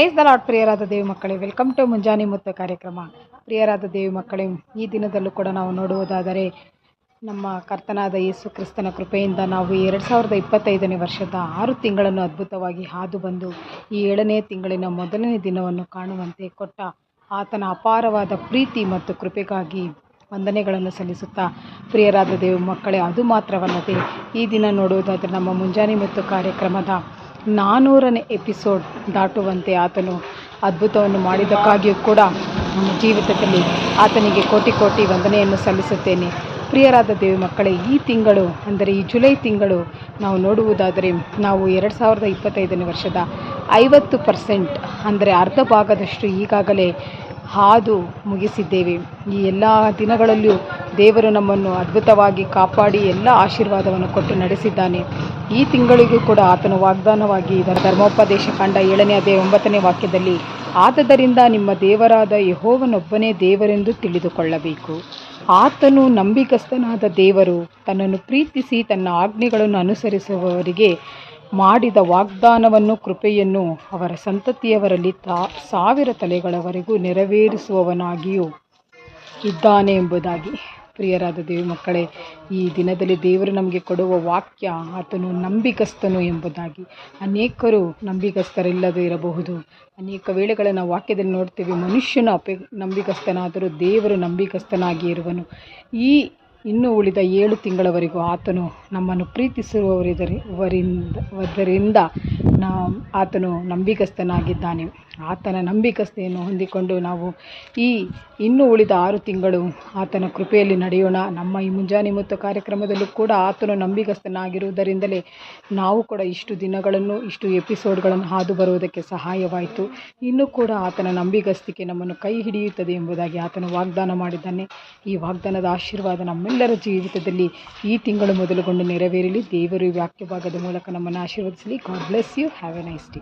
Price the Lord ಪ್ರಿಯರಾದ ದೇವಿ ಮಕ್ಕಳೇ. ವೆಲ್ಕಮ್ ಟು ಮುಂಜಾನೆ ಮುತ್ತು ಕಾರ್ಯಕ್ರಮ. ಪ್ರಿಯರಾದ ದೇವಿ ಮಕ್ಕಳೇ, ಈ ದಿನದಲ್ಲೂ ಕೂಡ ನಾವು ನೋಡುವುದಾದರೆ ನಮ್ಮ ಕರ್ತನಾದ ಯೇಸು ಕ್ರಿಸ್ತನ ಕೃಪೆಯಿಂದ ನಾವು ಎರಡು ಸಾವಿರದ ಇಪ್ಪತ್ತೈದನೇ ವರ್ಷದ ಆರು ತಿಂಗಳನ್ನು ಅದ್ಭುತವಾಗಿ ಹಾದು ಬಂದು ಈ ಏಳನೇ ತಿಂಗಳಿನ ಮೊದಲನೇ ದಿನವನ್ನು ಕಾಣುವಂತೆ ಕೊಟ್ಟ ಆತನ ಅಪಾರವಾದ ಪ್ರೀತಿ ಮತ್ತು ಕೃಪೆಗಾಗಿ ವಂದನೆಗಳನ್ನು ಸಲ್ಲಿಸುತ್ತಾ ಪ್ರಿಯರಾದ ದೇವ ಮಕ್ಕಳೇ, ಅದು ಮಾತ್ರವಲ್ಲದೆ ಈ ದಿನ ನೋಡುವುದಾದರೆ ನಮ್ಮ ಮುಂಜಾನೆ ಮತ್ತು ಕಾರ್ಯಕ್ರಮದ ನಾನ್ನೂರನೇ ಎಪಿಸೋಡ್ ದಾಟುವಂತೆ ಆತನು ಅದ್ಭುತವನ್ನು ಮಾಡಿದ್ದಕ್ಕಾಗಿಯೂ ಕೂಡ ನಮ್ಮ ಜೀವಿತದಲ್ಲಿ ಆತನಿಗೆ ಕೋಟಿ ಕೋಟಿ ವಂದನೆಯನ್ನು ಸಲ್ಲಿಸುತ್ತೇನೆ. ಪ್ರಿಯರಾದ ದೇವಿ ಮಕ್ಕಳೇ, ಈ ತಿಂಗಳು, ಅಂದರೆ ಈ ಜುಲೈ ತಿಂಗಳು ನಾವು ನೋಡುವುದಾದರೆ ನಾವು ಎರಡು ಸಾವಿರದ ಇಪ್ಪತ್ತೈದನೇ ವರ್ಷದ ಐವತ್ತು ಪರ್ಸೆಂಟ್, ಅಂದರೆ ಅರ್ಧ ಭಾಗದಷ್ಟು ಈಗಾಗಲೇ ಹಾದು ಮುಗಿಸಿದ್ದೇವೆ. ಈ ಎಲ್ಲ ದಿನಗಳಲ್ಲಿಯೂ ದೇವರು ನಮ್ಮನ್ನು ಅದ್ಭುತವಾಗಿ ಕಾಪಾಡಿ ಎಲ್ಲ ಆಶೀರ್ವಾದವನ್ನು ಕೊಟ್ಟು ನಡೆಸಿದ್ದಾನೆ. ಈ ತಿಂಗಳಿಗೂ ಕೂಡ ಆತನು ವಾಗ್ದಾನವಾಗಿ ಇದರ ಧರ್ಮೋಪದೇಶ ಕಂಡ ಏಳನೇ ಅದೇ ಒಂಬತ್ತನೇ ವಾಕ್ಯದಲ್ಲಿ, ಆದ್ದರಿಂದ ನಿಮ್ಮ ದೇವರಾದ ಯಹೋವನೊಬ್ಬನೇ ದೇವರೆಂದು ತಿಳಿದುಕೊಳ್ಳಬೇಕು. ಆತನು ನಂಬಿಕಸ್ಥನಾದ ದೇವರು ತನ್ನನ್ನು ಪ್ರೀತಿಸಿ ತನ್ನ ಆಜ್ಞೆಗಳನ್ನು ಅನುಸರಿಸುವವರಿಗೆ ಮಾಡಿದ ವಾಗ್ದಾನವನ್ನು, ಕೃಪೆಯನ್ನು ಅವರ ಸಂತತಿಯವರಲ್ಲಿ ತಾ, ಸಾವಿರ ತಲೆಗಳವರೆಗೂ ನೆರವೇರಿಸುವವನಾಗಿಯೂ ಇದ್ದಾನೆ ಎಂಬುದಾಗಿ ಪ್ರಿಯರಾದ ದೇವಿ ಮಕ್ಕಳೇ, ಈ ದಿನದಲ್ಲಿ ದೇವರು ನಮಗೆ ಕೊಡುವ ವಾಕ್ಯ, ಆತನು ನಂಬಿಕಸ್ತನು ಎಂಬುದಾಗಿ ಅನೇಕರು ನಂಬಿಕಸ್ಥರಿಲ್ಲದೇ ಇರಬಹುದು. ಅನೇಕ ವೇಳೆಗಳ ನಾವು ವಾಕ್ಯದಲ್ಲಿ ನೋಡ್ತೀವಿ, ಮನುಷ್ಯನು ಅಪೇ ನಂಬಿಕಸ್ಥನಾದರೂ ದೇವರು ನಂಬಿಕಸ್ಥನಾಗಿ ಇರುವನು. ಈ ಇನ್ನು ಉಳಿದ ಏಳು ತಿಂಗಳವರೆಗೂ ಆತನು ನಮ್ಮನ್ನು ಪ್ರೀತಿಸುವವರಿದರಿಂದ ವದರಿಂದ ನಾ, ಆತನು ನಂಬಿಗಸ್ತನಾಗಿದ್ದಾನೆ. ಆತನ ನಂಬಿಕಸ್ತೆಯನ್ನು ಹೊಂದಿಕೊಂಡು ನಾವು ಈ ಇನ್ನು ಉಳಿದ ಆರು ತಿಂಗಳು ಆತನ ಕೃಪೆಯಲ್ಲಿ ನಡೆಯೋಣ. ನಮ್ಮ ಈ ಮುಂಜಾನೆ ಮತ್ತು ಕಾರ್ಯಕ್ರಮದಲ್ಲೂ ಕೂಡ ಆತನು ನಂಬಿಗಸ್ತನಾಗಿರುವುದರಿಂದಲೇ ನಾವು ಕೂಡ ಇಷ್ಟು ದಿನಗಳನ್ನು, ಇಷ್ಟು ಎಪಿಸೋಡ್ಗಳನ್ನು ಹಾದು ಬರುವುದಕ್ಕೆ ಸಹಾಯವಾಯಿತು. ಇನ್ನೂ ಕೂಡ ಆತನ ನಂಬಿಗಸ್ತಿಕೆ ನಮ್ಮನ್ನು ಕೈ ಹಿಡಿಯುತ್ತದೆ ಎಂಬುದಾಗಿ ಆತನು ವಾಗ್ದಾನ ಮಾಡಿದ್ದಾನೆ. ಈ ವಾಗ್ದಾನದ ಆಶೀರ್ವಾದ ನಮ್ಮೆಲ್ಲರ ಜೀವಿತದಲ್ಲಿ ಈ ತಿಂಗಳು ಮೊದಲುಗೊಂಡು ನೆರವೇರಲಿ. ದೇವರು ವಾಕ್ಯ ಮೂಲಕ ನಮ್ಮನ್ನು ಆಶೀರ್ವದಿಸಲಿ. God bless you have a nice day.